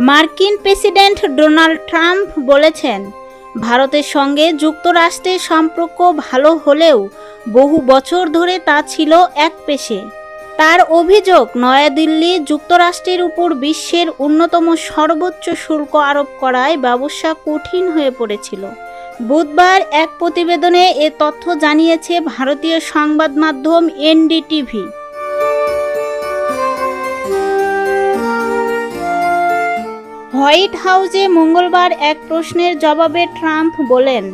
মার্কিন president Donald Trump বলেছেন, ভারতের সঙ্গে যুক্তরাষ্ট্রের সম্পর্ক ভালো হলেও বহু বছর ধরে তা ছিল এক পেশে। তার অভিযোগ নয়াদিল্লি যুক্তরাষ্ট্রের উপর বিশ্বের অন্যতম সর্বোচ্চ শুল্ক আরোপ করায় ব্যবসা কঠিন হয়ে পড়েছিল। বুধবার এক প্রতিবেদনে এ তথ্য জানিয়েছে ভারতীয় সংবাদ মাধ্যম এনডিটিভি। হোয়াইট হাউসে মঙ্গলবার এক প্রশ্নের জবাবে ট্রাম্প বলেন,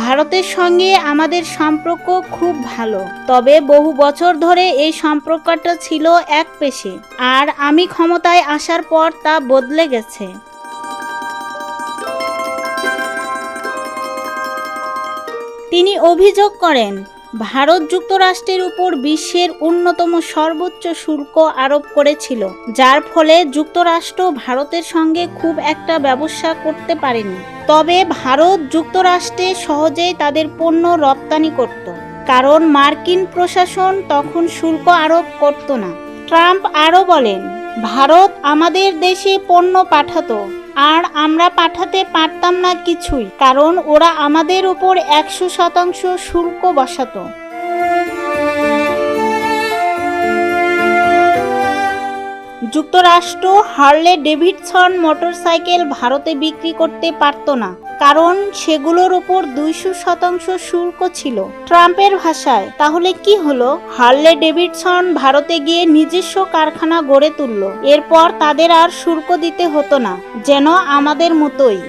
ভারতের সঙ্গে আমাদের সম্পর্ক খুব ভালো, তবে বহু বছর ধরে এই সম্পর্কটা ছিল এক পেশে, আর আমি ক্ষমতায় আসার পর তা বদলে গেছে। তিনি অভিযোগ করেন ভারত যুক্তরাষ্ট্রের উপর বিশ্বের অন্যতম সর্বোচ্চ শুল্ক আরোপ করেছিল, যার ফলে যুক্তরাষ্ট্র ভারতের সঙ্গে খুব একটা ব্যবসা করতে পারেনি। তবে ভারত যুক্তরাষ্ট্রে সহজেই তাদের পণ্য রপ্তানি করত, কারণ মার্কিন প্রশাসন তখন শুল্ক আরোপ করত না। ট্রাম্প আরও বলেন ভারত আমাদের দেশে পণ্য পাঠাতো, আর আমরা পাঠাতে পারতাম না কিছুই, কারণ ওরা আমাদের উপর একশো শতাংশ শুল্ক বসাতো। যুক্তরাষ্ট্র হার্লে ডেভিডসন মোটরসাইকেল ভারতে বিক্রি করতে পারত না, কারণ সেগুলোর উপর দুইশো শতাংশ শুল্ক ছিল। ট্রাম্পের ভাষায়, তাহলে কি হলো? হার্লে ডেভিডসন ভারতে গিয়ে নিজস্ব কারখানা গড়ে তুলল। এরপর তাদের আর শুল্ক দিতে হতো না, যেন আমাদের মতোই।